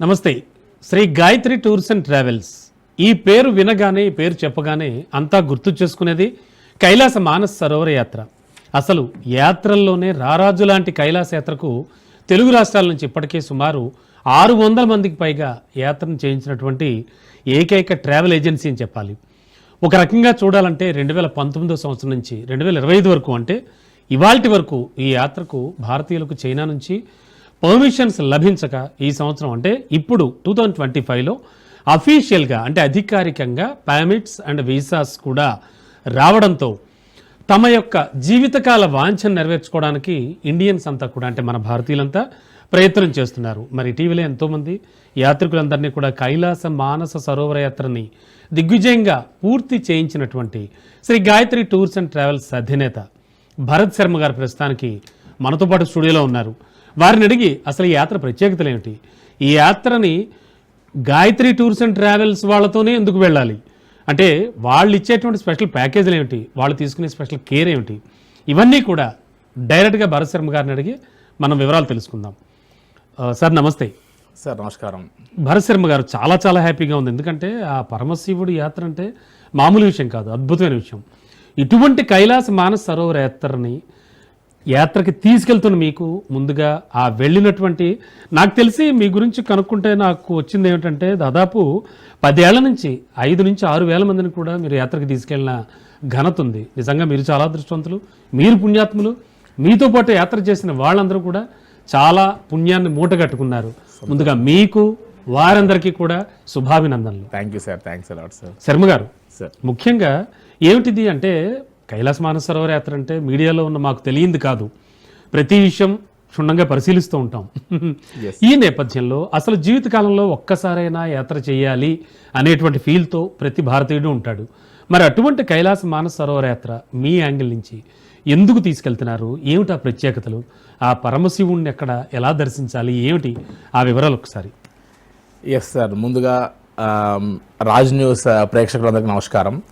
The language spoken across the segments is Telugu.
నమస్తే. Shri Gayatri tours and travels. ఈ పేరు వినగానే ఈ పేరు చెప్పగానే అంతా గుర్తు చేసుకునేది కైలాస మానస సరోవర యాత్ర. అసలు యాత్రల్లోనే రారాజు లాంటి కైలాస యాత్రకు తెలుగు రాష్ట్రాల నుంచి ఇప్పటికే సుమారు ఆరు వందల మందికి పైగా యాత్రను చేయించినటువంటి ఏకైక ట్రావెల్ ఏజెన్సీ అని చెప్పాలి. ఒక రకంగా చూడాలంటే రెండు వేల పంతొమ్మిదో సంవత్సరం నుంచి రెండు వేల ఇరవై ఐదు వరకు అంటే ఇవాల్టి వరకు ఈ యాత్రకు భారతీయులకు చైనా నుంచి పర్మిషన్స్ లభించక ఈ సంవత్సరం అంటే ఇప్పుడు టూ థౌజండ్ ట్వంటీ ఫైవ్లో అఫీషియల్గా అంటే అధికారికంగా పర్మిట్స్ అండ్ వీసాస్ కూడా రావడంతో తమ యొక్క జీవితకాల వాంఛను నెరవేర్చుకోవడానికి ఇండియన్స్ అంతా కూడా అంటే మన భారతీయులంతా ప్రయత్నం చేస్తున్నారు. మరి ఇటీవలే ఎంతోమంది యాత్రికులందరినీ కూడా కైలాస మానస సరోవర యాత్రని దిగ్విజయంగా పూర్తి చేయించినటువంటి Shri Gayatri tours and travels అధినేత భరత్ శర్మ గారు ప్రస్తుతానికి మనతో పాటు స్టూడియోలో ఉన్నారు. వారిని అడిగి అసలు ఈ యాత్ర ప్రత్యేకతలు ఏమిటి? ఈ యాత్రని గాయత్రి టూర్స్ అండ్ ట్రావెల్స్ వాళ్ళతోనే ఎందుకు వెళ్ళాలి? అంటే వాళ్ళు ఇచ్చేటువంటి స్పెషల్ ప్యాకేజీలు ఏమిటి? వాళ్ళు తీసుకునే స్పెషల్ కేర్ ఏమిటి? ఇవన్నీ కూడా డైరెక్ట్గా భరత్ శర్మ గారిని అడిగి మనం వివరాలు తెలుసుకుందాం. సార్ నమస్తే. సార్ నమస్కారం. భరత్ శర్మ గారు చాలా చాలా హ్యాపీగా ఉంది. ఎందుకంటే ఆ పరమశివుడి యాత్ర అంటే మామూలు విషయం కాదు అద్భుతమైన విషయం. ఇటువంటి కైలాస మానస సరోవర యాత్రని యాత్రకి తీసుకెళ్తున్న మీకు ముందుగా ఆ వెళ్ళినటువంటి నాకు తెలిసి మీ గురించి కనుక్కుంటే నాకు వచ్చింది ఏమిటంటే దాదాపు పదేళ్ళ నుంచి ఐదు నుంచి ఆరు వేల మందిని కూడా మీరు యాత్రకి తీసుకెళ్ళిన ఘనత ఉంది. నిజంగా మీరు చాలా అదృష్టవంతులు మీరు పుణ్యాత్ములు మీతో పాటు యాత్ర చేసిన వాళ్ళందరూ కూడా చాలా పుణ్యాన్ని మూట కట్టుకున్నారు ముందుగా మీకు వారందరికీ కూడా శుభాభినందనలు. Thank you sir thanks a lot sir Sharma గారు సార్ ముఖ్యంగా ఏమిటిది అంటే కైలాస మానస సరోవర యాత్ర అంటే మీడియాలో ఉన్న మాకు తెలియంది కాదు. ప్రతి విషయం క్షుణ్ణంగా పరిశీలిస్తూ ఉంటాం. ఈ నేపథ్యంలో అసలు జీవితకాలంలో ఒక్కసారైనా యాత్ర చేయాలి అనేటువంటి ఫీల్తో ప్రతి భారతీయుడు ఉంటాడు. మరి అటువంటి కైలాస మానస సరోవర యాత్ర మీ యాంగిల్ నుంచి ఎందుకు తీసుకెళ్తున్నారు? ఏమిటి ఆ ప్రత్యేకతలు? ఆ పరమశివుణ్ణి ఎక్కడ ఎలా దర్శించాలి? ఏమిటి? ఆ వివరాలు ఒకసారి. ఎస్ సార్ ముందుగా రాజ్ న్యూస్ ప్రేక్షకులందరికీ నమస్కారం.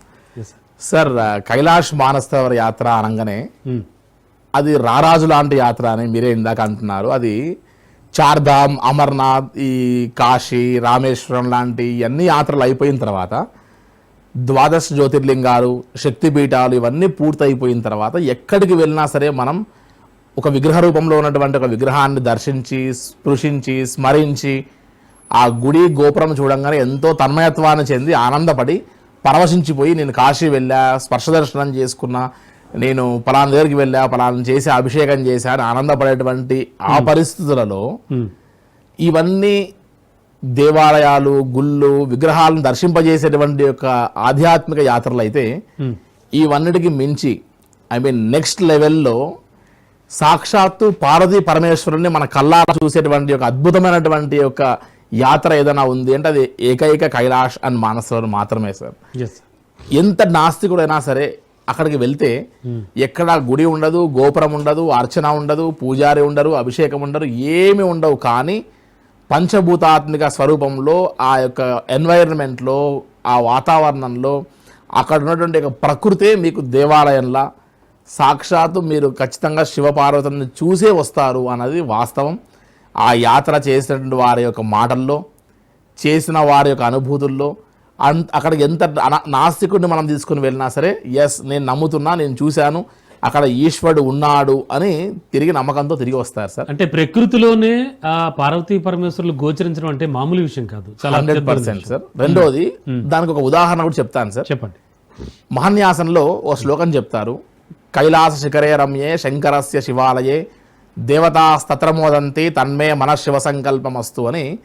సార్ కైలాష్ మానస్తవర యాత్ర అనగానే అది రారాజు లాంటి యాత్ర అని మీరే ఇందాక అంటున్నారు. అది చార్ధామ్ అమర్నాథ్ ఈ కాశీ రామేశ్వరం లాంటి అన్ని యాత్రలు అయిపోయిన తర్వాత ద్వాదశ జ్యోతిర్లింగాలు శక్తిపీఠాలు ఇవన్నీ పూర్తయిపోయిన తర్వాత ఎక్కడికి వెళ్ళినా సరే మనం ఒక విగ్రహ రూపంలో ఉన్నటువంటి ఒక విగ్రహాన్ని దర్శించి స్పృశించి స్మరించి ఆ గుడి గోపురం చూడంగానే ఎంతో తన్మయత్వాన్ని చెంది ఆనందపడి పరవశించిపోయి నేను కాశీ వెళ్ళా స్పర్శ దర్శనం చేసుకున్నా నేను పలానా దగ్గరికి వెళ్ళా పలానా చేసి అభిషేకం చేశా అని ఆనందపడేటువంటి ఆ పరిస్థితులలో ఇవన్నీ దేవాలయాలు గుళ్ళు విగ్రహాలను దర్శింపజేసేటువంటి యొక్క ఆధ్యాత్మిక యాత్రలు అయితే ఇవన్నిటికి మించి ఐ మీన్ నెక్స్ట్ లెవెల్లో సాక్షాత్తు పార్వతీ పరమేశ్వరుని మన కళ్ళారా చూసేటువంటి ఒక అద్భుతమైనటువంటి యొక్క యాత్ర ఏదైనా ఉంది అంటే అది ఏకైక కైలాష్ అండ్ మానసరోవర్ మాత్రమే సార్. ఎంత నాస్తికుడైనా సరే అక్కడికి వెళ్తే ఎక్కడ గుడి ఉండదు గోపురం ఉండదు అర్చన ఉండదు పూజారి ఉండరు అభిషేకం ఉండరు ఏమి ఉండవు. కానీ పంచభూతాత్మిక స్వరూపంలో ఆ యొక్క ఎన్వైరన్మెంట్లో ఆ వాతావరణంలో అక్కడ ఉన్నటువంటి ఒక ప్రకృతే మీకు దేవాలయంలా. సాక్షాత్తు మీరు ఖచ్చితంగా శివపార్వతులను చూసే వస్తారు అన్నది వాస్తవం. ఆ యాత్ర చేసినటువంటి వారి యొక్క మాటల్లో చేసిన వారి యొక్క అనుభూతుల్లో అంత అక్కడికి ఎంత అన- నాస్తికుడిని మనం తీసుకుని వెళ్ళినా సరే ఎస్ నేను నమ్ముతున్నా నేను చూశాను అక్కడ ఈశ్వరుడు ఉన్నాడు అని తిరిగి నమ్మకంతో తిరిగి వస్తారు సార్. అంటే ప్రకృతిలోనే ఆ పార్వతీ పరమేశ్వరులు గోచరించడం అంటే మామూలు విషయం కాదు. Hundred percent sir. రెండోది దానికి ఒక ఉదాహరణ కూడా చెప్తాను సార్. చెప్పండి. మహాన్యాసంలో ఓ శ్లోకం చెప్తారు. కైలాస శిఖరే రమ్యే శంకరస్య శివాలయే దేవతాస్తత్రమోదంతి తన్మే మన శివ సంకల్పమస్తు అని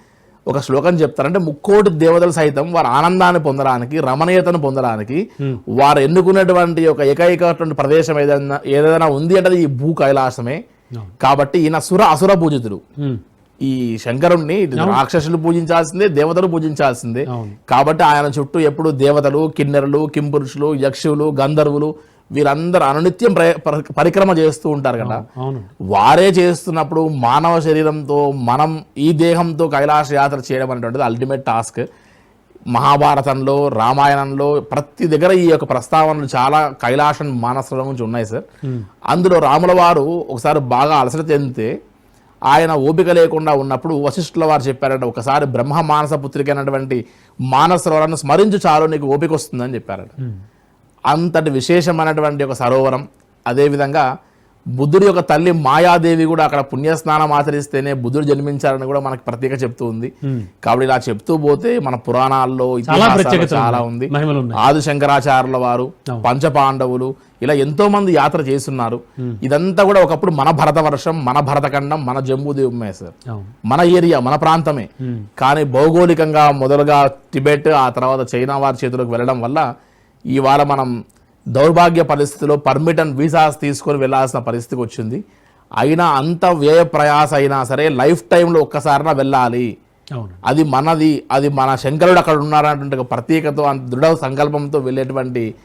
ఒక శ్లోకం చెప్తారంటే ముక్కోటి దేవతలు సైతం వారి ఆనందాన్ని పొందడానికి రమణీయతను పొందడానికి వారు ఎన్నుకున్నటువంటి ఒక ఏకైకటువంటి ప్రదేశం ఏదైనా ఏదైనా ఉంది అంటే ఈ భూ కైలాసమే. కాబట్టి ఈయన సుర అసుర పూజితుడు. ఈ శంకరుణ్ణి రాక్షసులు పూజించాల్సిందే దేవతలు పూజించాల్సిందే. కాబట్టి ఆయన చుట్టూ ఎప్పుడు దేవతలు కిన్నెరలు కింపురుషులు యక్షులు గంధర్వులు వీరందరూ అనునిత్యం ప్ర- పరి- పరిక్రమ చేస్తూ ఉంటారు కదా. వారే చేస్తున్నప్పుడు మానవ శరీరంతో మనం ఈ దేహంతో కైలాస యాత్ర చేయడం అనేటువంటిది అల్టిమేట్ టాస్క్ మహాభారతంలో రామాయణంలో ప్రతి దగ్గర ఈ యొక్క ప్రస్తావనలు చాలా కైలాసం మానసరం గురించి ఉన్నాయి సార్. అందులో రాముల వారు ఒకసారి బాగా అలసట చెందితే ఆయన ఓపిక లేకుండా ఉన్నప్పుడు వశిష్ఠుల వారు చెప్పారట ఒకసారి బ్రహ్మ మానస పుత్రిక అయినటువంటి స్మరించు చాలు నీకు ఓపిక వస్తుందని చెప్పారట. అంతటి విశేషమైనటువంటి ఒక సరోవరం. అదేవిధంగా బుద్ధుడి యొక్క తల్లి మాయాదేవి కూడా అక్కడ పుణ్యస్నానం ఆచరిస్తేనే బుద్ధుడు జన్మించారని కూడా మనకి ప్రత్యేక చెప్తూ ఉంది. కాబట్టి ఇలా చెప్తూ పోతే మన పురాణాల్లో చాలా ఉంది. ఆది శంకరాచార్యుల వారు. పంచపాండవులు ఇలా ఎంతో మంది యాత్ర చేస్తున్నారు. ఇదంతా కూడా ఒకప్పుడు మన భరతవర్షం మన భరతఖండం మన జంబూద్వీపమే సార్. మన ఏరియా మన ప్రాంతమే. కానీ భౌగోళికంగా మొదలుగా టిబెట్ ఆ తర్వాత చైనా వారి చేతిలోకి వెళ్ళడం వల్ల ఇవాళ మనం దౌర్భాగ్య పరిస్థితిలో పర్మిట్ అండ్ వీసాస్ తీసుకొని వెళ్ళాల్సిన పరిస్థితికి వచ్చింది. అయినా అంత వ్యయ ప్రయాస అయినా సరే లైఫ్ టైంలో ఒక్కసారినా వెళ్ళాలి. అవును. అది మనది అది మన శంకరుడు అక్కడ ఉన్నారన్నటువంటి ప్రత్యేకత అంత దృఢ సంకల్పంతో వెళ్ళేటువంటి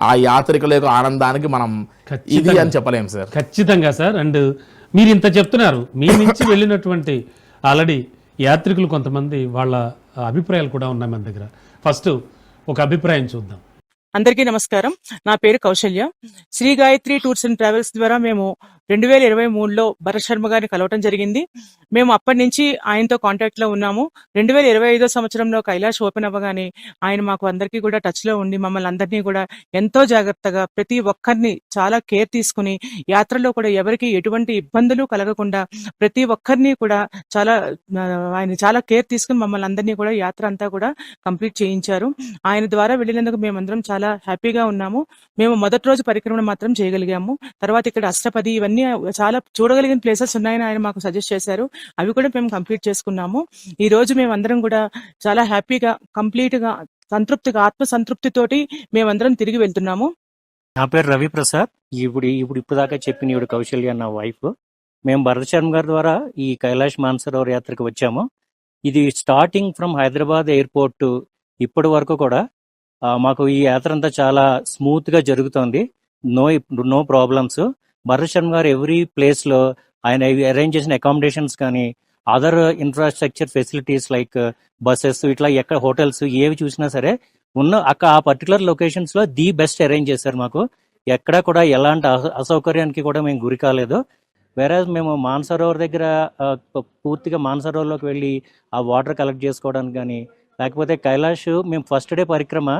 ఆ యాత్రికుల యొక్క ఆనందానికి మనం ఇది అని చెప్పలేం సార్. ఖచ్చితంగా సార్. అండ్ మీరు ఇంత చెప్తున్నారు. మీ నుంచి వెళ్ళినటువంటి ఆల్రెడీ యాత్రికులు కొంతమంది వాళ్ళ అభిప్రాయాలు కూడా ఉన్నాయి మన దగ్గర. ఫస్ట్ ఒక అభిప్రాయం చూద్దాం. అందరికీ నమస్కారం. నా పేరు Kausalya. Shri Gayatri tours and travels ద్వారా మేము రెండు వేల ఇరవై మూడులో భరత్ శర్మ గారిని కలవటం జరిగింది. మేము అప్పటి నుంచి ఆయనతో కాంటాక్ట్లో ఉన్నాము. రెండు వేల ఇరవై ఐదో సంవత్సరంలో కైలాష్ ఓపెన్ అవ్వగానే ఆయన మాకు అందరికీ కూడా టచ్లో ఉండి మమ్మల్ని అందరినీ కూడా ఎంతో జాగ్రత్తగా ప్రతి ఒక్కరిని చాలా కేర్ తీసుకుని యాత్రలో కూడా ఎవరికి ఎటువంటి ఇబ్బందులు కలగకుండా ప్రతి ఒక్కరిని కూడా చాలా ఆయన చాలా కేర్ తీసుకుని మమ్మల్ని అందరినీ కూడా యాత్ర అంతా కూడా కంప్లీట్ చేయించారు. ఆయన ద్వారా వెళ్ళినందుకు మేమందరం చాలా హ్యాపీగా ఉన్నాము. మేము మొదటి రోజు పరిక్రమణ మాత్రం చేయగలిగాము. తర్వాత ఇక్కడ అష్టపది ఇవన్నీ చాలా చూడగలిగిన ప్లేసెస్ ఉన్నాయని ఆయన మాకు సజెస్ట్ చేశారు. అవి కూడా మేము కంప్లీట్ చేసుకున్నాము. ఈ రోజు మేమందరం కూడా చాలా హ్యాపీగా కంప్లీట్గా సంతృప్తిగా ఆత్మ సంతృప్తితోటి మేమందరం తిరిగి వెళ్తున్నాము. నా పేరు రవి ప్రసాద్ ఇప్పుడు ఇప్పుడు ఇప్పుడు దాకా చెప్పిన ఇవి కౌశల్య నా వైఫ్. మేము భరత్ శర్మ గారి ద్వారా ఈ కైలాష్ మానసరోవర్ యాత్రకు వచ్చాము. ఇది స్టార్టింగ్ ఫ్రమ్ హైదరాబాద్ ఎయిర్పోర్ట్ ఇప్పటి వరకు కూడా. మాకు ఈ యాత్ర అంతా చాలా స్మూత్గా జరుగుతోంది. No no problems. Bharat Sharma garu every ప్లేస్లో ఆయన అరేంజ్ చేసిన అకామిడేషన్స్ కానీ other infrastructure facilities like buses ఇట్లా ఎక్కడ హోటల్స్ ఏవి చూసినా సరే ఉన్న అక్కడ ఆ పర్టికులర్ లొకేషన్స్లో ది బెస్ట్ అరేంజ్ చేశారు మాకు. ఎక్కడ కూడా ఎలాంటి అస- అసౌకర్యానికి కూడా మేము గురి కాలేదు. వేరే మేము మానసరోవర్ దగ్గర పూర్తిగా మానసరోవర్లోకి వెళ్ళి ఆ వాటర్ కలెక్ట్ చేసుకోవడానికి కానీ లేకపోతే కైలాష్ మేము ఫస్ట్ డే పరిక్రమ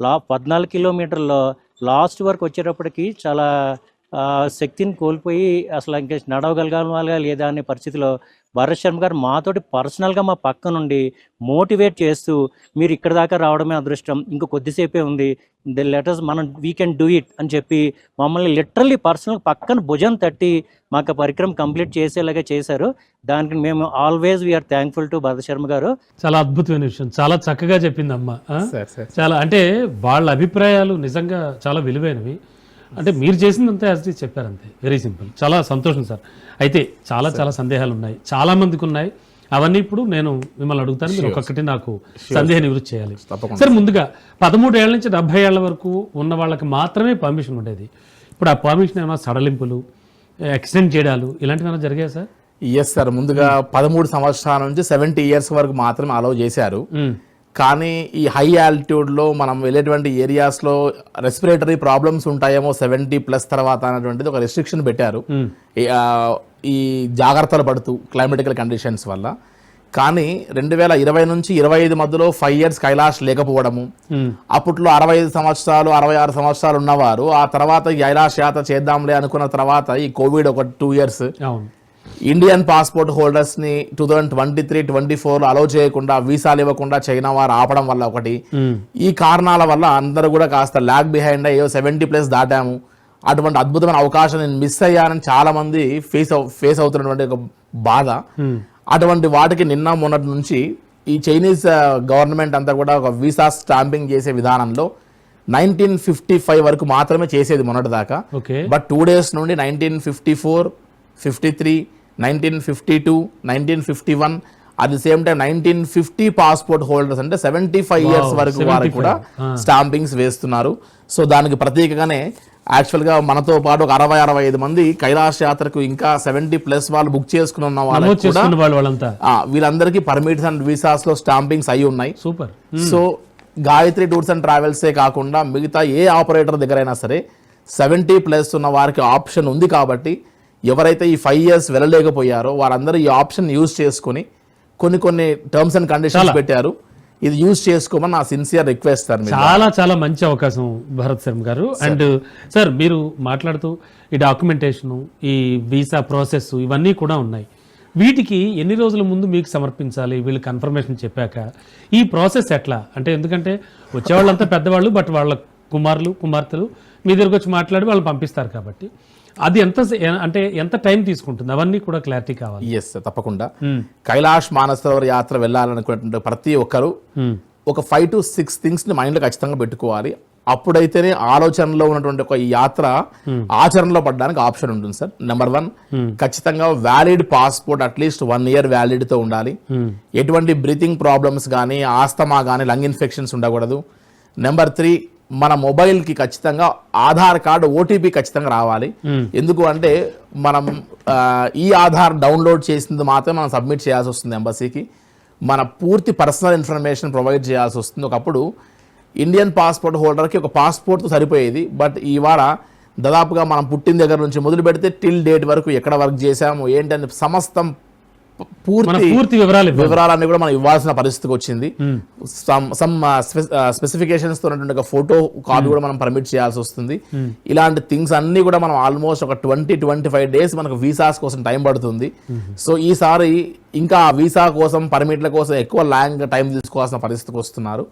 లా పద్నాలుగు కిలోమీటర్లో లాస్ట్ వరకు వచ్చేటప్పటికి చాలా శక్తిని కోల్పోయి అసలు ఇంకా నడవగలగాలా లేదా అనే పరిస్థితిలో భరత్ శర్మ గారు మాతోటి పర్సనల్గా మా పక్క నుండి మోటివేట్ చేస్తూ మీరు ఇక్కడ దాకా రావడమే అదృష్టం ఇంకా కొద్దిసేపే ఉంది ది లెటర్స్ మనం వీ కెన్ డూ ఇట్ అని చెప్పి మమ్మల్ని లిటరల్లీ పర్సనల్ పక్కన భుజం తట్టి మాకు పరిక్రమ కంప్లీట్ చేసేలాగా చేశారు. దానికి మేము always we are thankful to Bharat Sharma గారు. చాలా అద్భుతమైన విషయం చాలా చక్కగా చెప్పింది అమ్మ ఆ? Sir sir. చాలా అంటే వాళ్ళ అభిప్రాయాలు నిజంగా చాలా విలువైనవి. అంటే మీరు చేసిందంతా యాజ్ ఇట్ చెప్పారు అంతే. వెరీ సింపుల్ చాలా సంతోషం సార్. అయితే చాలా చాలా సందేహాలు ఉన్నాయి చాలా మందికి ఉన్నాయి. అవన్నీ ఇప్పుడు నేను మిమ్మల్ని అడుగుతాను. మీరు ఒక్కొక్కటి నాకు సందేహ నివృత్తి చేయాలి. సరే ముందుగా పదమూడు ఏళ్ళ నుంచి డెబ్బై ఏళ్ళ వరకు ఉన్న వాళ్ళకి మాత్రమే పర్మిషన్ ఉండేది. ఇప్పుడు ఆ పర్మిషన్ ఏమైనా సడలింపులు ఎక్స్టెండ్ చేయడాలు ఇలాంటివి ఏమైనా జరిగాయి సార్? ఎస్ సార్ ముందుగా పదమూడు సంవత్సరాల నుంచి సెవెంటీ ఇయర్స్ వరకు మాత్రమే అలౌ చేశారు. ఉమ్, కానీ ఈ హై ఆల్టిట్యూడ్లో మనం వెళ్ళేటువంటి ఏరియాస్లో రెస్పిరేటరీ ప్రాబ్లమ్స్ ఉంటాయేమో సెవెంటీ ప్లస్ తర్వాత అనేటువంటిది ఒక రెస్ట్రిక్షన్ పెట్టారు. ఉమ్, ఈ, జాగ్రత్తలు పడుతూ క్లైమేటికల్ కండిషన్స్ వల్ల. కానీ రెండు వేల ఇరవై నుంచి ఇరవై ఐదు మధ్యలో ఫైవ్ ఇయర్స్ కైలాష్ లేకపోవడము. ఉమ్, అప్పట్లో అరవై ఐదు సంవత్సరాలు అరవై ఆరు సంవత్సరాలు ఉన్నవారు. ఆ తర్వాత ఈ కైలాష్ యాత్ర చేద్దాంలే అనుకున్న తర్వాత ఈ కోవిడ్ ఒక two years Indian passport హోల్డర్స్ని two thousand twenty three twenty four allow చేయకుండా వీసాలు ఇవ్వకుండా చైనా వారు ఆపడం వల్ల ఒకటి. ఈ కారణాల వల్ల అందరూ కూడా కాస్త ల్యాగ్ బిహైండ్ అయ్యో సెవెంటీ ప్లస్ దాటాము. అటువంటి అద్భుతమైన అవకాశం నేను మిస్ అయ్యానని చాలా మంది ఫేస్ ఫేస్ అవుతున్నటువంటి ఒక బాధ. అటువంటి వాటికి నిన్న మొన్నటి నుంచి ఈ చైనీస్ గవర్నమెంట్ అంతా కూడా ఒక వీసా స్టాంపింగ్ చేసే విధానంలో నైన్టీన్ ఫిఫ్టీ ఫైవ్ వరకు మాత్రమే చేసేది మొన్నటి దాకా బట్ టూ డేస్ నుండి nineteen fifty four fifty three nineteen fifty two nineteen fifty one at the same time nineteen fifty passport holders అంటే సెవెంటీ ఫైవ్ ఇయర్స్ వరకు వారికి 75. కూడా. స్టాంపింగ్స్ వేస్తున్నారు సో దానికి ప్రత్యేకంగానే యాక్చువల్గా మనతో పాటు ఒక అరవై అరవై ఐదు మంది కైలాస యాత్రకు ఇంకా సెవెంటీ ప్లస్ వాళ్ళు బుక్ చేసుకుని ఉన్న వాళ్ళు వీళ్ళందరికీ పర్మిట్స్ అండ్ వీసాస్లో స్టాంపింగ్స్ అయి ఉన్నాయి super so Gayatri tours and ట్రావెల్సే కాకుండా మిగతా ఏ ఆపరేటర్ దగ్గర అయినా సరే సెవెంటీ ప్లస్ ఉన్న వారికి ఆప్షన్ ఉంది కాబట్టి ఎవరైతే ఈ ఫైవ్ ఇయర్స్ వెళ్ళలేకపోయారో వారందరూ ఈ ఆప్షన్ యూజ్ చేసుకొని కొన్ని కొన్ని టర్మ్స్ అండ్ కండిషన్స్ పెట్టారు. ఇది యూజ్ చేసుకోమని నా సిన్సియర్ రిక్వెస్ట్ సార్ చాలా చాలా మంచి అవకాశం భరత్ శర్మ గారు. అండ్ సార్ మీరు మాట్లాడుతూ ఈ డాక్యుమెంటేషన్ ఈ వీసా ప్రాసెస్ ఇవన్నీ కూడా ఉన్నాయి. వీటికి ఎన్ని రోజుల ముందు మీకు సమర్పించాలి? వీళ్ళు కన్ఫర్మేషన్ చెప్పాక ఈ ప్రాసెస్ ఎట్లా? అంటే ఎందుకంటే వచ్చేవాళ్ళంతా పెద్దవాళ్ళు బట్ వాళ్ళ కుమారులు కుమార్తెలు మీ దగ్గరకు వచ్చి మాట్లాడి వాళ్ళు పంపిస్తారు కాబట్టి. అది ఎంత అంటే ఎంత టైం తీసుకుంటుంది? అవన్నీ కూడా క్లారిటీ కావాలి. ఎస్ సార్ తప్పకుండా. కైలాష్ మానసరోవర్ యాత్ర వెళ్ళాలనుకున్నటువంటి ప్రతి ఒక్కరు. ఒక ఫైవ్ టు సిక్స్ థింగ్స్ని మైండ్లో ఖచ్చితంగా పెట్టుకోవాలి. అప్పుడైతేనే ఆలోచనలో ఉన్నటువంటి ఒక యాత్ర ఆచరణలో పడడానికి ఆప్షన్ ఉంటుంది సార్ నెంబర్ వన్ ఖచ్చితంగా valid passport at least one year వ్యాలిడ్తో ఉండాలి. ఎటువంటి బ్రీతింగ్ ప్రాబ్లమ్స్ కానీ ఆస్తమా కానీ లంగ్ ఇన్ఫెక్షన్స్ ఉండకూడదు. నెంబర్ త్రీ మన మొబైల్కి ఖచ్చితంగా ఆధార్ కార్డు ఓటీపీ ఖచ్చితంగా రావాలి. ఎందుకు అంటే మనం ఈ ఆధార్ డౌన్లోడ్ చేసింది మాత్రమే మనం సబ్మిట్ చేయాల్సి వస్తుంది ఎంబసీకి. మన పూర్తి పర్సనల్ ఇన్ఫర్మేషన్ ప్రొవైడ్ చేయాల్సి వస్తుంది. ఒకప్పుడు ఇండియన్ పాస్పోర్ట్ హోల్డర్కి ఒక పాస్పోర్ట్ సరిపోయేది. బట్ ఇవాళ దాదాపుగా మనం పుట్టిన దగ్గర నుంచి మొదలు పెడితే టిల్ డేట్ వరకు ఎక్కడ వర్క్ చేశాము ఏంటని సమస్తం పూర్తి పూర్తి వివరాలు. వివరాలన్నీ కూడా మనం ఇవ్వాల్సిన పరిస్థితికి వచ్చింది. సమ్ సమ్ స్పెసిఫికేషన్స్తో ఉన్నటువంటి ఫోటో కాపీ కూడా మనం పర్మిట్ చేయాల్సి వస్తుంది. ఇలాంటి థింగ్స్ అన్ని కూడా మనం ఆల్మోస్ట్ ఒక ట్వంటీ ట్వంటీ ఫైవ్ డేస్ మనకు వీసాస్ కోసం టైం పడుతుంది. సో ఈసారి ఇంకా వీసా కోసం పర్మిట్ల కోసం ఎక్కువ లాంగ్ టైం తీసుకోవాల్సిన పరిస్థితికి వస్తున్నారు.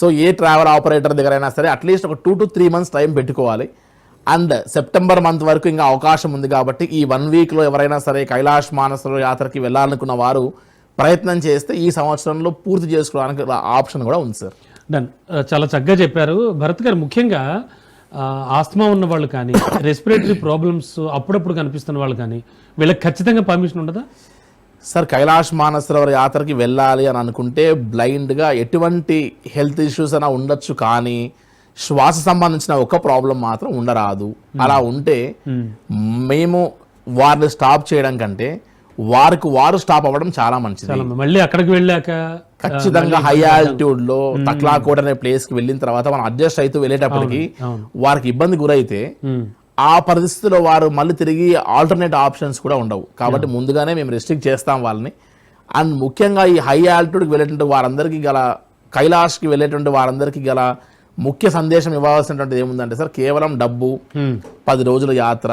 సో ఏ ట్రావెల్ ఆపరేటర్ దగ్గర అయినా సరే అట్లీస్ట్ ఒక two to three months time పెట్టుకోవాలి. అండ్ సెప్టెంబర్ మంత్ వరకు ఇంకా అవకాశం ఉంది కాబట్టి ఈ వన్ వీక్లో ఎవరైనా సరే కైలాష్ మానసలో యాత్రకి వెళ్ళాలనుకున్న వారు ప్రయత్నం చేస్తే ఈ సంవత్సరంలో పూర్తి చేసుకోవడానికి ఆప్షన్ కూడా ఉంది సార్. డన్. చాలా చక్కగా చెప్పారు. భరత్ గారు ముఖ్యంగా ఆస్తమా ఉన్న వాళ్ళు కానీ రెస్పిరేటరీ ప్రాబ్లమ్స్ అప్పుడప్పుడు కనిపిస్తున్న వాళ్ళు కానీ వీళ్ళకి ఖచ్చితంగా పర్మిషన్ ఉండదా? సార్ కైలాష్ మానసరోవర్ యాత్రకి వెళ్ళాలి అని అనుకుంటే బ్లైండ్గా ఎటువంటి హెల్త్ ఇష్యూస్ అయినా ఉండొచ్చు కానీ శ్వాస సంబంధించిన ఒక ప్రాబ్లం మాత్రం ఉండరాదు. అలా ఉంటే మేము. వారిని స్టాప్ చేయడం కంటే వారికి వారు స్టాప్ అవ్వడం చాలా మంచిది. మళ్ళీ అక్కడికి వెళ్ళాక ఖచ్చితంగా హై ఆల్టిట్యూడ్లో తక్లాకోట్ అనే ప్లేస్కి వెళ్ళిన తర్వాత మనం అడ్జస్ట్ అవుతూ వెళ్ళేటప్పటికి. వారికి ఇబ్బంది గురైతే ఆ పరిస్థితిలో వారు మళ్ళీ తిరిగి ఆల్టర్నేట్ ఆప్షన్స్ కూడా ఉండవు. కాబట్టి ముందుగానే మేము రెస్ట్రిక్ట్ చేస్తాం వాళ్ళని. అండ్ ముఖ్యంగా ఈ హై ఆల్టిట్యూడ్కి వెళ్ళేటువంటి వారందరికీ గల కైలాష్కి వెళ్ళేటువంటి వారందరికీ గల ముఖ్య సందేశం ఇవ్వాల్సినటువంటిది ఏముందంటే సార్ కేవలం డబ్బు పది రోజుల యాత్ర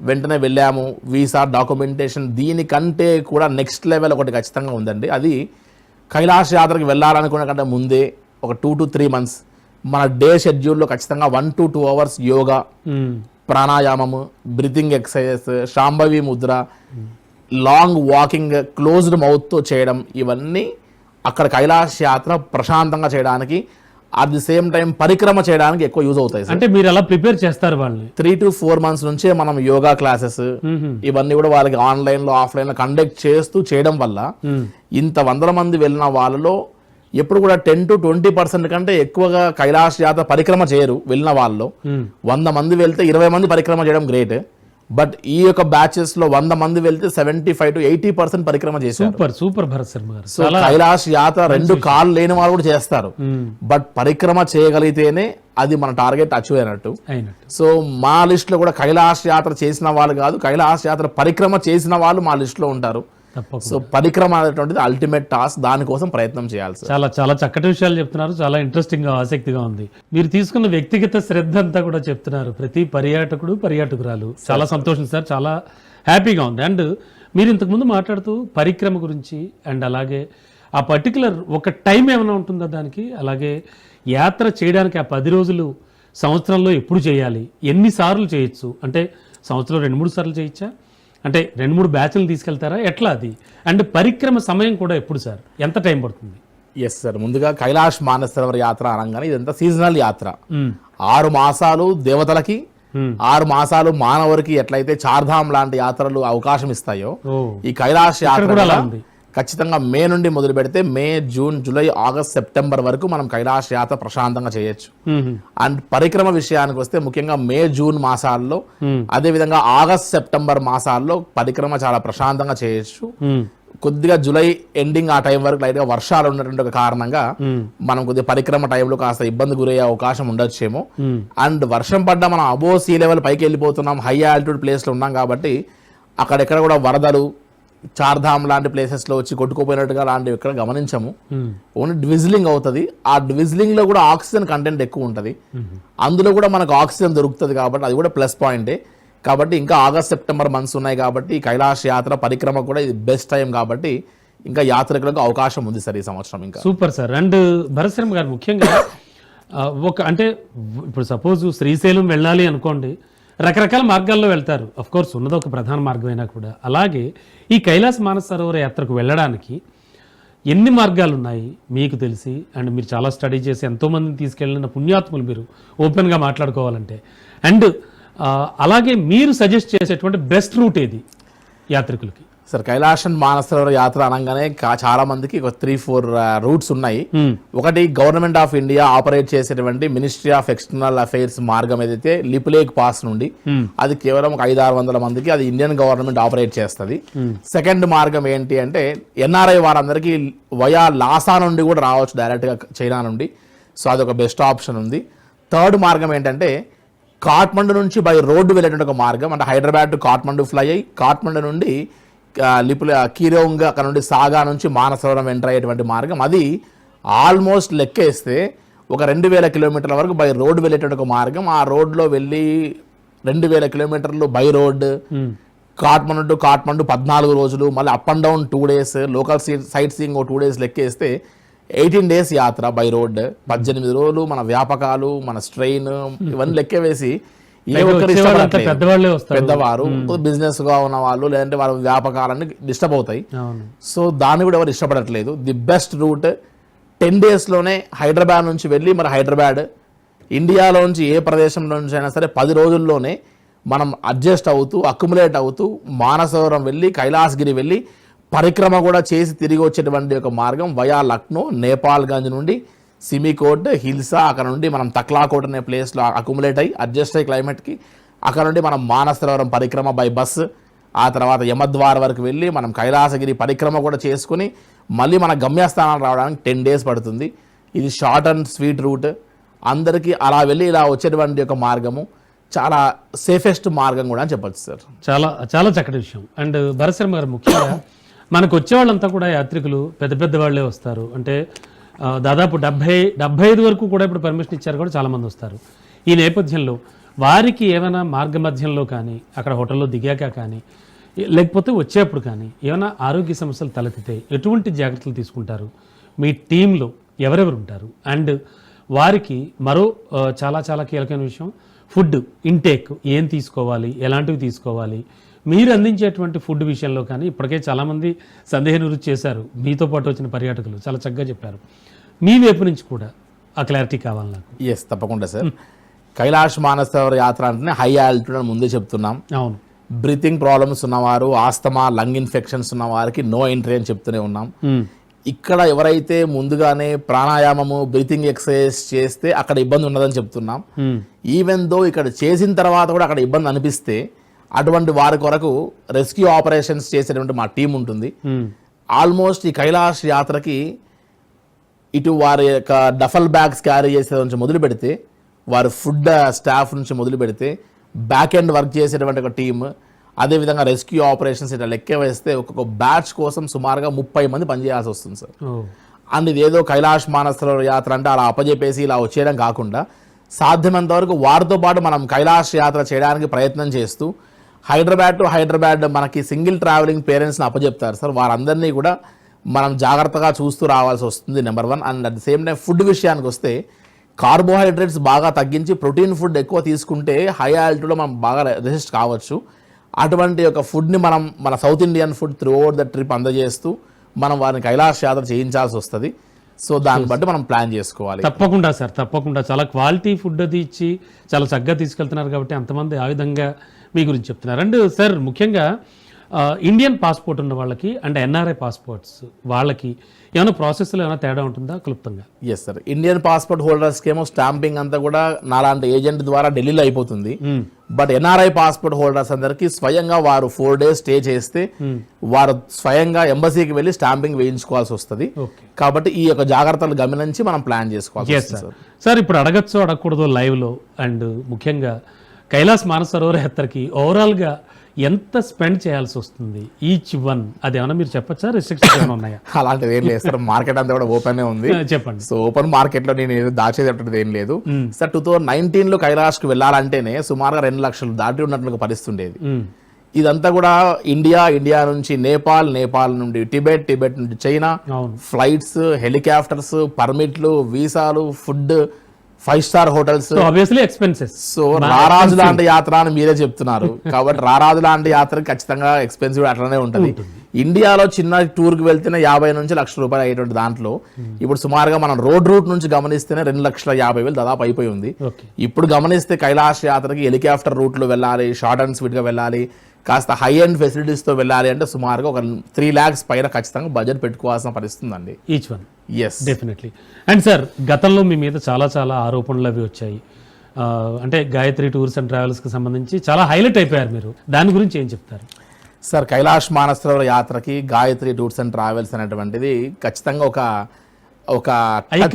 వెంటనే వెళ్ళాము వీసా డాక్యుమెంటేషన్ దీనికంటే కూడా నెక్స్ట్ లెవెల్ ఒకటి ఖచ్చితంగా ఉందండి. అది కైలాష్ యాత్రకి వెళ్ళాలనుకున్న కంటే ముందే ఒక టూ టు త్రీ మంత్స్ మన డే షెడ్యూల్లో ఖచ్చితంగా one to two hours yoga ప్రాణాయామము breathing exercises Shambhavi Mudra long walking closed మౌత్తో చేయడం ఇవన్నీ అక్కడ కైలాష్ యాత్ర ప్రశాంతంగా చేయడానికి అట్ ది సేమ్ టైం పరిక్రమ చేయడానికి ఎక్కువ యూజ్ అవుతాయి అంటే మీరు అలా ప్రిపేర్ చేస్తారు వాళ్ళని? త్రీ టు ఫోర్ మంత్స్ నుంచే మనం యోగా క్లాసెస్ ఇవన్నీ కూడా వాళ్ళకి ఆన్లైన్లో ఆఫ్లైన్లో కండక్ట్ చేస్తూ చేయడం వల్ల ఇంత వందల మంది వెళ్ళిన వాళ్ళలో ఎప్పుడు కూడా టెన్ టు ట్వంటీ పర్సెంట్ కంటే ఎక్కువగా కైలాష్ యాత్ర పరిక్రమ చేయరు వెళ్ళిన వాళ్ళలో. వంద మంది వెళ్తే ఇరవై మంది పరిక్రమ చేయడం గ్రేట్ బట్ ఈ యొక్క బ్యాచెస్లో వంద మంది వెళ్తే seventy five to eighty percent పరిక్రమ చేశారు. సూపర్ సూపర్ భరత్ శర్మ గారు. సో కైలాష్ యాత్ర రెండు కాళ్ళు లేని వాళ్ళు కూడా చేస్తారు. బట్ పరిక్రమ చేయగలిగితేనే అది మన టార్గెట్ అచీవ్ అయినట్టు. సో మా లిస్ట్లో కూడా కైలాష్ యాత్ర చేసిన వాళ్ళు కాదు కైలాష్ యాత్ర పరిక్రమ చేసిన వాళ్ళు మా లిస్ట్లో ఉంటారు. సో పరిక్రమ అనేటువంటిది అల్టిమేట్ టాస్క్ దానికోసం ప్రయత్నం చేయాలి సార్ చాలా చాలా చక్కటి విషయాలు చెప్తున్నారు. చాలా ఇంట్రెస్టింగ్ ఆసక్తిగా ఉంది. మీరు తీసుకున్న వ్యక్తిగత శ్రద్ధ అంతా కూడా చెప్తున్నారు. ప్రతి పర్యాటకుడు పర్యాటకురాలు. చాలా సంతోషం సార్ చాలా హ్యాపీగా ఉంది. అండ్ మీరు ఇంతకుముందు మాట్లాడుతూ పరిక్రమ గురించి అండ్ అలాగే ఆ పర్టికులర్ ఒక టైం ఏమైనా ఉంటుందా దానికి? అలాగే యాత్ర చేయడానికి ఆ పది రోజులు సంవత్సరంలో ఎప్పుడు చేయాలి? ఎన్నిసార్లు చేయొచ్చు? అంటే సంవత్సరంలో రెండు మూడు సార్లు చేయొచ్చా? అంటే రెండు మూడు బ్యాచ్లు తీసుకెళ్తారా? ఎట్లా అది? అండ్ పరిక్రమ సమయం కూడా ఎప్పుడు సార్? ఎంత టైం పడుతుంది? ఎస్ సార్ ముందుగా కైలాష్ మానసరోవర్ యాత్ర అనగానే ఇదంతా సీజనల్ యాత్ర. మ్మ్. ఆరు మాసాలు దేవతలకి Hmm. ఆరు మాసాలు మానవుడికి ఎట్లయితే చార్ధామ్ లాంటి యాత్రలు అవకాశం ఇస్తాయో ఈ కైలాష్ యాత్ర. ఖచ్చితంగా మే నుండి మొదలు పెడితే May June July August September వరకు మనం కైలాష్ యాత్ర ప్రశాంతంగా చేయొచ్చు. అండ్ పరిక్రమ విషయానికి వస్తే ముఖ్యంగా మే జూన్ మాసాల్లో Hmm. అదే విధంగా ఆగస్ట్ సెప్టెంబర్ మాసాల్లో పరిక్రమ చాలా ప్రశాంతంగా చేయొచ్చు. కొద్దిగా జూలై ఎండింగ్ ఆ టైం వరకు లైట్గా వర్షాలు ఉన్నటువంటి ఒక కారణంగా. మనం కొద్దిగా పరిక్రమ టైంలో కాస్త ఇబ్బంది గురయ్యే అవకాశం ఉండొచ్చేమో. అండ్ వర్షం పడ్డా మనం అబో సీ లెవెల్ పైకి వెళ్ళిపోతున్నాం హై ఆల్టిట్యూడ్ ప్లేస్లో ఉన్నాం కాబట్టి అక్కడెక్కడ కూడా వరదలు చార్ధామ్ లాంటి ప్లేసెస్లో వచ్చి కొట్టుకుపోయినట్టుగా లాంటివి ఇక్కడ గమనించము. ఓన్లీ డ్విజిలింగ్ అవుతుంది. ఆ డ్విజిలింగ్లో కూడా ఆక్సిజన్ కంటెంట్ ఎక్కువ ఉంటుంది. అందులో కూడా మనకు ఆక్సిజన్ దొరుకుతుంది కాబట్టి అది కూడా ప్లస్ పాయింటే కాబట్టి ఇంకా ఆగస్ట్ సెప్టెంబర్ మంత్స్ ఉన్నాయి కాబట్టి ఈ కైలాష్ యాత్ర పరిక్రమ కూడా ఇది బెస్ట్ టైం కాబట్టి ఇంకా యాత్రికులకు అవకాశం ఉంది సార్ ఈ సంవత్సరం ఇంకా. Super sir. అండ్ భరశ్రమ గారు ముఖ్యంగా ఒక అంటే ఇప్పుడు సపోజ్ శ్రీశైలం వెళ్ళాలి అనుకోండి రకరకాల మార్గాల్లో వెళ్తారు. కోర్స్ ఉన్నది ఒక ప్రధాన మార్గమైనా కూడా. అలాగే ఈ కైలాస మానస సరోవర యాత్రకు వెళ్ళడానికి ఎన్ని మార్గాలు ఉన్నాయి మీకు తెలిసి? అండ్ మీరు చాలా స్టడీ చేసి ఎంతోమందిని తీసుకెళ్ళిన పుణ్యాత్ములు మీరు ఓపెన్గా మాట్లాడుకోవాలంటే. అండ్ అలాగే మీరు సజెస్ట్ చేసేటువంటి బెస్ట్ రూట్ ఏది యాత్రికులకి? సార్ కైలాషన్ మానసరోవర యాత్ర అనగానే చాలా మందికి ఒక త్రీ ఫోర్ రూట్స్ ఉన్నాయి. Hmm. ఒకటి గవర్నమెంట్ ఆఫ్ ఇండియా ఆపరేట్ చేసేటువంటి మినిస్ట్రీ ఆఫ్ ఎక్స్టర్నల్ అఫైర్స్ మార్గం ఏదైతే లిపులేక్ పాస్ నుండి అది కేవలం ఒక ఐదు ఆరు వందల మందికి అది ఇండియన్ గవర్నమెంట్ ఆపరేట్ చేస్తుంది. సెకండ్ మార్గం ఏంటి అంటే ఎన్ఆర్ఐ వారందరికీ వయా లాసా నుండి కూడా రావచ్చు డైరెక్ట్గా చైనా నుండి. సో అదొక బెస్ట్ ఆప్షన్ ఉంది. థర్డ్ మార్గం ఏంటంటే కాట్మండు నుంచి బై రోడ్డు వెళ్ళేటువంటి ఒక మార్గం. అంటే హైదరాబాద్ టు కాట్మండు ఫ్లై అయ్యి కాట్మండు నుండి లిపుల కీరోంగ్ అక్కడ నుండి సాగా నుంచి మానసవరం ఎంటర్ అయ్యేటువంటి మార్గం. అది ఆల్మోస్ట్ లెక్కేస్తే ఒక రెండు వేల కిలోమీటర్ల వరకు బై రోడ్డు వెళ్ళేటువంటి ఒక మార్గం. ఆ రోడ్లో వెళ్ళి రెండు వేల కిలోమీటర్లు by road Kathmandu to Kathmandu పద్నాలుగు రోజులు మళ్ళీ up and down two days local sightseeing oh two days లెక్కేస్తే ఎయిటీన్ డేస్ యాత్ర బై రోడ్. పద్దెనిమిది రోజులు మన వ్యాపకాలు మన స్ట్రెయిన్ ఇవన్నీ లెక్క వేసి పెద్దవాళ్ళే పెద్దవారు బిజినెస్గా ఉన్న వాళ్ళు లేదంటే వాళ్ళ వ్యాపకాలన్నీ డిస్టర్బ్ అవుతాయి. సో దాన్ని కూడా ఎవరు ఇష్టపడట్లేదు. ది బెస్ట్ రూట్ టెన్ డేస్లోనే హైదరాబాద్ నుంచి వెళ్ళి మరి హైదరాబాద్ ఇండియాలోంచి ఏ ప్రదేశంలో నుంచి అయినా సరే పది రోజుల్లోనే మనం అడ్జస్ట్ అవుతూ అక్యుములేట్ అవుతూ మానసవరం వెళ్ళి కైలాసగిరి వెళ్ళి పరిక్రమ కూడా చేసి తిరిగి వచ్చేటువంటి ఒక మార్గం వయా లక్నో నేపాల్గంజ్ నుండి సిమికోట్ హిల్సా అక్కడ నుండి మనం తక్లాకోట్ అనే ప్లేస్లో అకుములేట్ అయ్యి అడ్జస్ట్ అయ్యి క్లైమేట్కి అక్కడ నుండి మనం మానసరోవరం పరిక్రమ బై బస్ ఆ తర్వాత యమద్వార్ వరకు వెళ్ళి మనం కైలాసగిరి పరిక్రమ కూడా చేసుకుని మళ్ళీ మన గమ్యస్థానాలు రావడానికి టెన్ డేస్ పడుతుంది. ఇది షార్ట్ అండ్ స్వీట్ రూట్ అందరికీ అలా వెళ్ళి ఇలా వచ్చేటువంటి ఒక మార్గము. చాలా సేఫెస్ట్ మార్గం కూడా అని చెప్పొచ్చు సార్ చాలా చాలా చక్కటి విషయం. అండ్ భరశ్రమ గారు ముఖ్యంగా మనకు వచ్చే వాళ్ళంతా కూడా యాత్రికులు పెద్ద పెద్ద వాళ్ళే వస్తారు. అంటే దాదాపు డెబ్బై డెబ్బై ఐదు వరకు కూడా ఇప్పుడు పర్మిషన్ ఇచ్చారు కూడా చాలామంది వస్తారు. ఈ నేపథ్యంలో వారికి ఏమైనా మార్గ మధ్యంలో కానీ అక్కడ హోటల్లో దిగాక కానీ లేకపోతే వచ్చేప్పుడు కానీ ఏమైనా ఆరోగ్య సమస్యలు తలెత్తితే ఎటువంటి జాగ్రత్తలు తీసుకుంటారు? మీ టీంలో ఎవరెవరు ఉంటారు? అండ్ వారికి మరో చాలా చాలా కీలకమైన విషయం ఫుడ్ ఇంటేక్ ఏం తీసుకోవాలి? ఎలాంటివి తీసుకోవాలి? మీరు అందించేటువంటి ఫుడ్ విషయంలో కానీ ఇప్పటికే చాలామంది సందేహ నివృత్తి చేశారు. మీతో పాటు వచ్చిన పర్యాటకులు చాలా చక్కగా చెప్పారు. మీ వైపు నుంచి కూడా ఆ క్లారిటీ కావాలి నాకు. ఎస్ తప్పకుండా సార్ కైలాష్ మానసరోవర యాత్ర అంటేనే హై ఆల్టిట్యూడ్ అని ముందే చెప్తున్నాం. అవును. బ్రీతింగ్ ప్రాబ్లమ్స్ ఉన్నవారు ఆస్తమా లంగ్ ఇన్ఫెక్షన్స్ ఉన్న వారికి నో ఎంట్రీ అని చెప్తూనే ఉన్నాం. మ్మ్. ఇక్కడ ఎవరైతే ముందుగానే ప్రాణాయామము బ్రీతింగ్ ఎక్సర్సైజ్ చేస్తే అక్కడ ఇబ్బంది ఉండదని చెప్తున్నాం. ఈవెన్ దో ఇక్కడ చేసిన తర్వాత కూడా అక్కడ ఇబ్బంది అనిపిస్తే అటువంటి వారి కొరకు రెస్క్యూ ఆపరేషన్స్ చేసేటువంటి మా టీం ఉంటుంది. ఆల్మోస్ట్ ఈ కైలాష్ యాత్రకి ఇటు వారి యొక్క డఫల్ బ్యాగ్స్ క్యారీ చేసే నుంచి మొదలు పెడితే వారి ఫుడ్ స్టాఫ్ నుంచి మొదలు పెడితే బ్యాక్ ఎండ్ వర్క్ చేసేటువంటి ఒక టీమ్ అదేవిధంగా రెస్క్యూ ఆపరేషన్స్ ఇట్లా లెక్క వేస్తే ఒక్కొక్క బ్యాచ్ కోసం సుమారుగా ముప్పై మంది పనిచేయాల్సి వస్తుంది సార్ అండ్ ఇదేదో కైలాష్ మానసరోవర యాత్ర అంటే అలా అప్పజెప్పేసి ఇలా వచ్చేయడం కాకుండా సాధ్యమైనంత వరకు వారితో పాటు మనం కైలాష్ యాత్ర చేయడానికి ప్రయత్నం చేస్తూ హైదరాబాద్ టు హైదరాబాద్ మనకి సింగిల్ ట్రావెలింగ్ పేరెంట్స్ని అప్పజెప్తారు. సార్ వారందరినీ కూడా మనం జాగ్రత్తగా చూస్తూ రావాల్సి వస్తుంది number one and at the same time food విషయానికి వస్తే కార్బోహైడ్రేట్స్ బాగా తగ్గించి ప్రోటీన్ ఫుడ్ ఎక్కువ తీసుకుంటే హై ఆల్టిలో మనం బాగా రెసిస్ట్ కావచ్చు. అటువంటి ఒక ఫుడ్ని మనం మన South Indian food throughout the trip అందజేస్తూ మనం వారిని కైలాష్ యాత్ర చేయించాల్సి వస్తుంది. సో దాన్ని బట్టి మనం ప్లాన్ చేసుకోవాలి. తప్పకుండా సార్ తప్పకుండా. చాలా క్వాలిటీ ఫుడ్ అది ఇచ్చి చాలా చక్కగా తీసుకెళ్తున్నారు కాబట్టి అంతమంది ఆ విధంగా మీ గురించి చెప్తున్నారు అండ్ సార్ ముఖ్యంగా ఇండియన్ పాస్పోర్ట్ ఉన్న వాళ్ళకి అండ్ ఎన్ఆర్ఐ పాస్పోర్ట్స్ వాళ్ళకి ఏమైనా ప్రాసెస్లో ఏమైనా తేడా ఉంటుందా? క్లుప్తంగా. ఎస్ సార్ ఇండియన్ పాస్పోర్ట్ హోల్డర్స్కి ఏమో స్టాంపింగ్ అంతా కూడా నాలాంటి ఏజెంట్ ద్వారా ఢిల్లీలో అయిపోతుంది. బట్ ఎన్ఆర్ఐ పాస్పోర్ట్ హోల్డర్స్ అందరికీ స్వయంగా వారు ఫోర్ డేస్ స్టే చేస్తే వారు స్వయంగా ఎంబసీకి వెళ్ళి స్టాంపింగ్ వేయించుకోవాల్సి వస్తుంది. కాబట్టి ఈ యొక్క జాగ్రత్తలు గమనించి మనం ప్లాన్ సార్ సార్ ఇప్పుడు అడగచ్చో అడగకూడదో లైవ్లో అండ్ ముఖ్యంగా కైలాస్ మానసరోవర యాత్రకి ఓవరాల్గా ఎంత స్పెండ్ చేయాల్సి వస్తుంది? ఈచ్ వన్ అది ఏమైనా మీరు చెప్పచ్చా? రిస్ట్రిక్షన్స్ ఏమైనా ఉన్నాయా? అలాంటిది ఏం లేదు సార్. మార్కెట్ అంతా కూడా ఓపెన్ ఉంది. చెప్పండి. సో ఓపెన్ మార్కెట్లో నేను ఏదో దాచేటటువంటిది ఏం లేదు. సార్ టూ థౌసండ్ నైన్టీన్లో కైలాష్కు వెళ్ళాలంటేనే సుమారుగా రెండు లక్షలు దాటి ఉన్నట్లు పరిస్థితి ఉండేది. ఇదంతా కూడా ఇండియా ఇండియా నుంచి నేపాల్ నేపాల్ నుండి టిబెట్ టిబెట్ నుండి చైనా ఫ్లైట్స్ హెలికాప్టర్స్ పర్మిట్లు వీసాలు food five star hotels expenses so రారాజు లాంటి యాత్ర అని మీరే చెప్తున్నారు. కాబట్టి రారాజు లాంటి యాత్ర ఖచ్చితంగా ఎక్స్పెన్సివ్ అట్లనే ఉంటది. ఇండియాలో చిన్న టూర్కి వెళ్తేనే యాభై నుంచి లక్ష రూపాయలు అయ్యేటువంటి దాంట్లో ఇప్పుడు సుమారుగా మనం రోడ్ రూట్ నుంచి గమనిస్తేనే రెండు లక్షల యాభై వేలు దాదాపు అయిపోయి ఉంది. ఇప్పుడు గమనిస్తే కైలాష్ యాత్రకి హెలికాప్టర్ రూట్లో వెళ్ళాలి షార్ట్ అండ్ స్వీట్గా వెళ్ళాలి కాస్త హై అండ్ ఫెసిలిటీస్తో వెళ్ళాలి అంటే సుమారుగా ఒక త్రీ ల్యాక్స్ పైన ఖచ్చితంగా బడ్జెట్ పెట్టుకోవాల్సిన పరిస్థితి ఉందండి. Each one yes definitely and sir గతంలో మీ మీద చాలా చాలా ఆరోపణలు అవి వచ్చాయి. అంటే గాయత్రి టూర్స్ అండ్ ట్రావెల్స్కి సంబంధించి చాలా హైలైట్ అయిపోయారు మీరు. దాని గురించి ఏం చెప్తారు? సార్ కైలాష్ మానసరోవర యాత్రకి గాయత్రి టూర్స్ అండ్ ట్రావెల్స్ అనేటువంటిది ఖచ్చితంగా ఒక ఒక.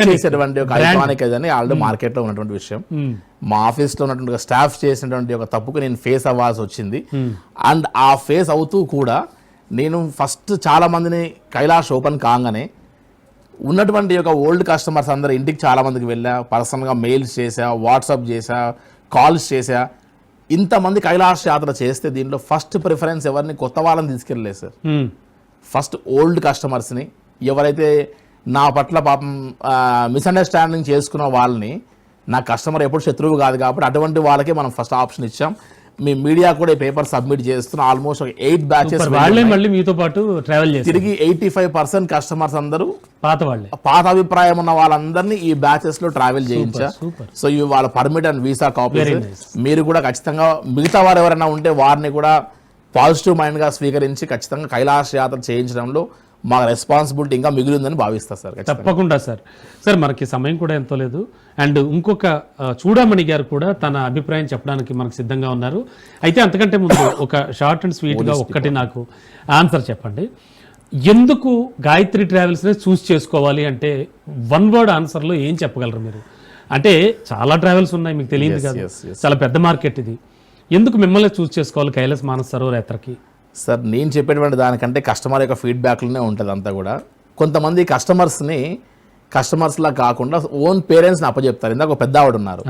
చేసేటువంటి ఒక. ఐకానిక్ అని ఆల్రెడీ మార్కెట్లో ఉన్నటువంటి విషయం మ్మ్. మా ఆఫీస్లో ఉన్నటువంటి స్టాఫ్ చేసినటువంటి ఒక తప్పుకు నేను ఫేస్ అవ్వాల్సి వచ్చింది అండ్ ఆ ఫేస్ అవుతూ కూడా నేను ఫస్ట్ చాలా మందిని కైలాష్ ఓపెన్ కాగానే ఉన్నటువంటి ఒక ఓల్డ్ కస్టమర్స్ అందరు ఇంటికి చాలా మందికి వెళ్ళా పర్సనల్గా మెయిల్స్ చేసా వాట్సాప్ చేసా కాల్స్ చేసా ఇంతమంది కైలాష్ యాత్ర చేస్తే దీంట్లో ఫస్ట్ ప్రిఫరెన్స్ ఎవరిని కొత్త వాళ్ళని తీసుకెళ్ళలేదు సార్. ఫస్ట్ ఓల్డ్ కస్టమర్స్ని ఎవరైతే నా పట్ల పాపం మిస్అండర్స్టాండింగ్ చేసుకున్న వాళ్ళని నా కస్టమర్ ఎప్పుడు శత్రువు కాదు కాబట్టి అటువంటి వాళ్ళకి మనం ఫస్ట్ ఆప్షన్ ఇచ్చాం. మీ మీడియా కూడా ఈ పేపర్ సబ్మిట్ చేస్తున్న ఆల్మోస్ట్ ఒక ఎయిట్ బ్యాచెస్ వాళ్ళే మళ్ళీ మీతో పాటు ట్రావెల్ చేసి తిరిగి ఎయిటీ ఫైవ్ పర్సెంట్ కస్టమర్స్ అందరూ పాత వాళ్ళే. పాత అభిప్రాయం ఉన్న వాళ్ళందరినీ ఈ బ్యాచెస్లో ట్రావెల్ చేయించా. సో ఇవి వాళ్ళ పర్మిట్ అండ్ వీసా nice. మీరు కూడా ఖచ్చితంగా మిగతా వారు ఎవరైనా ఉంటే వారిని కూడా పాజిటివ్ మైండ్గా స్వీకరించి ఖచ్చితంగా కైలాస యాత్ర చేయించడంలో మా రెస్పాన్సిబిలిటీ ఇంకా మిగిలిందని భావిస్తా సార్ తప్పకుండా సార్. సార్ మనకి సమయం కూడా ఎంతో లేదు. అండ్ ఇంకొక చూడమణి గారు కూడా తన అభిప్రాయం చెప్పడానికి మనకు సిద్ధంగా ఉన్నారు. అయితే అంతకంటే ముందు ఒక షార్ట్ అండ్ స్వీట్గా ఒక్కటి నాకు ఆన్సర్ చెప్పండి. ఎందుకు గాయత్రి ట్రావెల్స్నే చూస్ చేసుకోవాలి అంటే వన్ వర్డ్ ఆన్సర్లో ఏం చెప్పగలరు మీరు? అంటే చాలా ట్రావెల్స్ ఉన్నాయి మీకు తెలియదు కాదు. చాలా పెద్ద మార్కెట్ ఇది. ఎందుకు మిమ్మల్ని చూస్ చేసుకోవాలి కైలాస్ మానస సరోవర్ యాత్రకి? సార్ నేను చెప్పేటువంటి దానికంటే కస్టమర్ యొక్క ఫీడ్బ్యాక్లోనే ఉంటుంది అంతా కూడా. కొంతమంది కస్టమర్స్ని కస్టమర్స్లా కాకుండా ఓన్ పేరెంట్స్ని అప్పచెప్తారు ఇందాక ఒక పెద్ద ఆవిడ ఉన్నారు.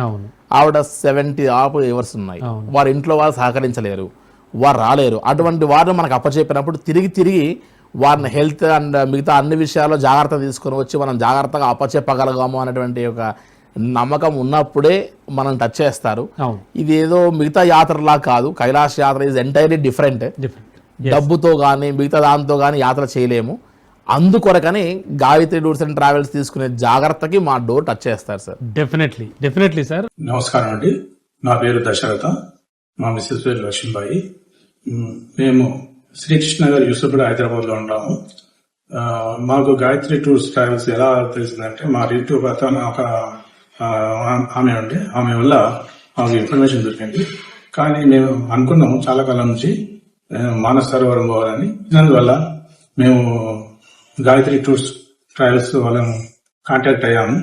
ఆవిడ సెవెంటీ ఆపు ఎవర్స్ ఉన్నాయి. వారి ఇంట్లో వాళ్ళు సహకరించలేరు. వారు రాలేరు. అటువంటి వారిని మనకు అప్పచెప్పినప్పుడు తిరిగి తిరిగి వారిని హెల్త్ అండ్ మిగతా అన్ని విషయాల్లో జాగ్రత్త తీసుకొని వచ్చి మనం జాగ్రత్తగా అప్పచెప్పగలగాము అనేటువంటి ఒక నమ్మకం ఉన్నప్పుడే మనం టచ్ చేస్తారు. ఇది ఏదో మిగతా యాత్రలా కాదు. కైలాష్ యాత్ర ఈజ్ ఎంటైర్లీ డిఫరెంట్ డిఫరెంట్ డబ్బుతో కానీ మిగతా దాంతో కానీ యాత్ర చేయలేము. అందుకొరకని గాయత్రి టూర్స్ అండ్ ట్రావెల్స్ తీసుకునే జాగ్రత్తకి మా డోర్ టచ్ చేస్తారు సార్. డెఫినెట్లీ డెఫినెట్లీ సార్ నమస్కారం అండి. నా పేరు దశరథ. మా మిస్సెస్ పేరు లక్ష్మీబాయి. మేము శ్రీకృష్ణ గారు యూసఫ్గూడ హైదరాబాద్లో ఉన్నాము మాకు గాయత్రి టూర్స్ ట్రావెల్స్ ఎలా తెలిసిందంటే మా రిలేటివ్ అతను ఒక ఆమె ఉండే. ఆమె వల్ల మాకు ఇన్ఫర్మేషన్ దొరికింది. కానీ మేము అనుకున్నాము చాలా కాలం నుంచి ఆ, మానస సరోవరం పోవాలని. దానివల్ల మేము గాయత్రి టూర్స్ ట్రావెల్స్ వాళ్ళను కాంటాక్ట్ అయ్యాము.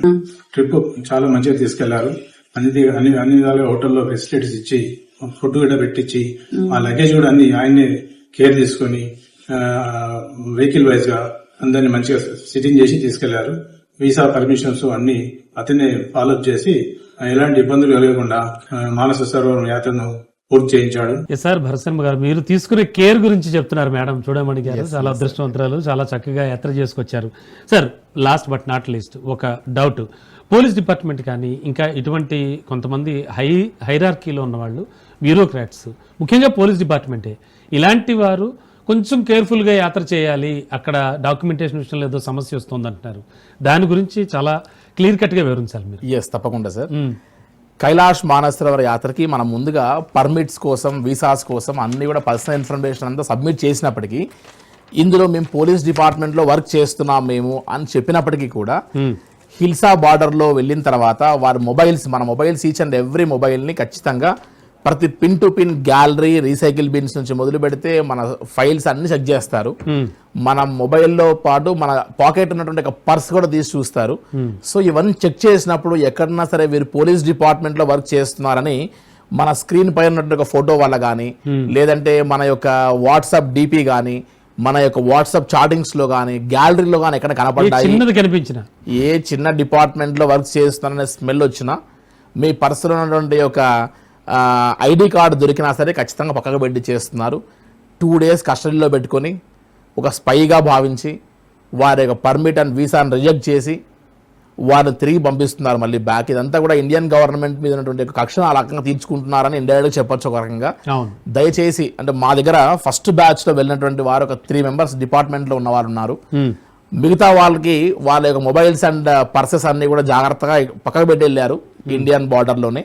ట్రిప్ చాలా మంచిగా తీసుకెళ్ళారు. అన్ని అన్ని అన్ని విధాలుగా హోటల్లో ఫెసిలిటీస్ ఇచ్చి ఫుడ్ కూడా పెట్టించి ఆ లగేజ్ కూడా అన్ని ఆయన్ని కేర్ తీసుకొని వెహికల్ వైజ్గా అందరిని మంచిగా సిట్టింగ్ చేసి తీసుకెళ్ళారు. వీసా పర్మిషన్స్ అన్ని అతనే ఫాలో చేసి ఎలాంటి ఇబ్బందులు కలగకుండా మానస సరోవరం యాత్రను పూర్తి చేయించాడు. సార్ గారు మీరు తీసుకునే కేర్ గురించి చెప్తున్నారు మేడం. చూడమణి గారు చాలా అదృష్టవంతురాలు చాలా చక్కగా యాత్ర చేసుకొచ్చారు. Sir last but not least ఒక డౌట్ పోలీస్ డిపార్ట్మెంట్ కానీ ఇంకా ఇటువంటి కొంతమంది హై హైరార్కీలో ఉన్న వాళ్ళు బ్యూరోక్రాట్స్ ముఖ్యంగా పోలీస్ డిపార్ట్మెంటే ఇలాంటి వారు కొంచెం కేర్ఫుల్గా యాత్ర చేయాలి. అక్కడ డాక్యుమెంటేషన్ విషయంలో ఏదో సమస్య వస్తుంది అంటున్నారు దాని గురించి చాలా క్లియర్ కట్గా వివరించాలి మీరు. ఎస్ తప్పకుండా సార్. కైలాష్ మానసరోవర్ యాత్రకి మనం ముందుగా పర్మిట్స్ కోసం వీసాస్ కోసం అన్ని కూడా పర్సనల్ ఇన్ఫర్మేషన్ అంతా సబ్మిట్ చేసినప్పటికీ ఇందులో మేము పోలీస్ డిపార్ట్మెంట్లో వర్క్ చేస్తున్నాం మేము అని చెప్పినప్పటికీ కూడా. హిల్సా బార్డర్లో వెళ్ళిన తర్వాత వారి మొబైల్స్ మన మొబైల్స్ ఈచ్ అండ్ ఎవ్రీ మొబైల్ని ఖచ్చితంగా ప్రతి pin to pin gallery recycle bins నుంచి మొదలు పెడితే మన ఫైల్స్ అన్ని చెక్ చేస్తారు. మ్మ్. మన మొబైల్లో పాటు మన పాకెట్ ఉన్నటువంటి ఒక పర్స్ కూడా తీసి చూస్తారు. సో ఇవన్నీ చెక్ చేసినప్పుడు ఎక్కడన్నా సరే వీరు పోలీస్ డిపార్ట్మెంట్లో వర్క్ చేస్తున్నారని మన స్క్రీన్ పైన ఉన్నటువంటి ఒక ఫోటో వల్ల కానీ లేదంటే మన యొక్క వాట్సాప్ డిపి కానీ మన యొక్క వాట్సాప్ చాటింగ్స్లో కానీ గ్యాలరీలో కానీ ఎక్కడ కనపడ్డాయి. కనిపించిన. ఏ చిన్న డిపార్ట్మెంట్లో వర్క్ చేస్తున్నారనే స్మెల్ వచ్చినా మీ పర్సులో ఉన్నటువంటి ఒక ఐడి కార్డు దొరికినా సరే ఖచ్చితంగా పక్కకు పెట్టి చేస్తున్నారు. టూ డేస్ కస్టడీలో పెట్టుకొని ఒక స్పైగా భావించి వారి యొక్క పర్మిట్ అండ్ వీసాను రిజెక్ట్ చేసి వారిని తిరిగి పంపిస్తున్నారు మళ్ళీ బ్యాక్ ఇదంతా కూడా ఇండియన్ గవర్నమెంట్ మీద ఉన్నటువంటి ఒక కక్షను ఆ రకంగా తీర్చుకుంటున్నారని ఇండైరెక్ట్గా చెప్పొచ్చు ఒక రకంగా. దయచేసి అంటే మా దగ్గర ఫస్ట్ బ్యాచ్లో వెళ్ళినటువంటి వారు ఒక త్రీ మెంబర్స్ డిపార్ట్మెంట్లో ఉన్నవారు ఉన్నారు. మిగతా వాళ్ళకి వాళ్ళ యొక్క మొబైల్స్ అండ్ పర్సెస్ అన్ని కూడా జాగ్రత్తగా పక్కకు పెట్టి వెళ్ళారు. ఇండియన్ బార్డర్లోనే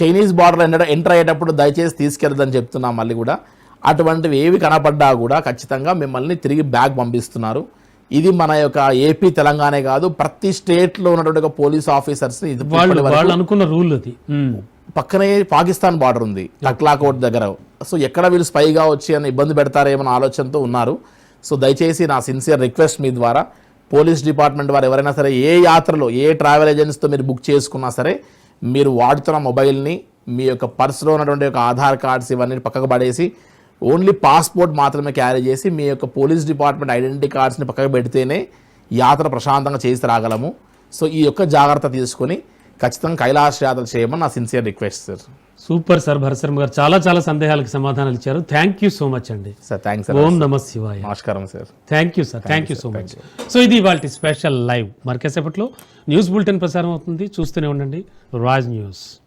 చైనీస్ బార్డర్ ఎంటర్ ఎంటర్ అయ్యేటప్పుడు దయచేసి తీసుకెళ్ళదని చెప్తున్నాం మళ్ళీ కూడా. అటువంటివి ఏవి కనపడ్డా కూడా ఖచ్చితంగా మిమ్మల్ని తిరిగి బ్యాగ్ పంపిస్తున్నారు. ఇది మన యొక్క ఏపీ తెలంగాణ కాదు ప్రతి స్టేట్లో ఉన్నటువంటి ఒక పోలీస్ ఆఫీసర్స్ వాళ్ళు అనుకున్న రూల్ అది. పక్కనే పాకిస్తాన్ బార్డర్ ఉంది టక్లాకోట్ దగ్గర. సో ఎక్కడ వీళ్ళు స్పైగా వచ్చి అని ఇబ్బంది పెడతారేమో ఆలోచనతో ఉన్నారు. సో దయచేసి నా సిన్సియర్ రిక్వెస్ట్ మీ ద్వారా పోలీస్ డిపార్ట్మెంట్ వారు ఎవరైనా సరే ఏ యాత్రలో ఏ ట్రావెల్ ఏజెన్సీతో మీరు బుక్ చేసుకున్నా సరే మీరు వాడుతున్న మొబైల్ని మీ యొక్క పర్సులో ఉన్నటువంటి యొక్క ఆధార్ కార్డ్స్ ఇవన్నీ పక్కకు పడేసి ఓన్లీ పాస్పోర్ట్ మాత్రమే క్యారీ చేసి మీ యొక్క పోలీస్ డిపార్ట్మెంట్ ఐడెంటిటీ కార్డ్స్ని పక్కకు పెడితేనే యాత్ర ప్రశాంతంగా చేసి రాగలము. సో ఈ యొక్క జాగ్రత్త తీసుకొని ఖచ్చితంగా కైలాస యాత్ర చేయమని నా sincere request sir super sir భరశర్మ గారు. చాలా చాలా సందేహాలకు సమాధానాలు ఇచ్చారు. థ్యాంక్ యూ సో మచ్ అండి. సార్ థ్యాంక్స్ ఓం నమ శివాయ. నమస్కారం sir thank you sir thank you so much so ఇది ఇవాళ స్పెషల్ లైవ్. మరికేసేపట్లో న్యూస్ బులెటిన్ ప్రసారం అవుతుంది. చూస్తూనే ఉండండి. రాజ్ న్యూస్.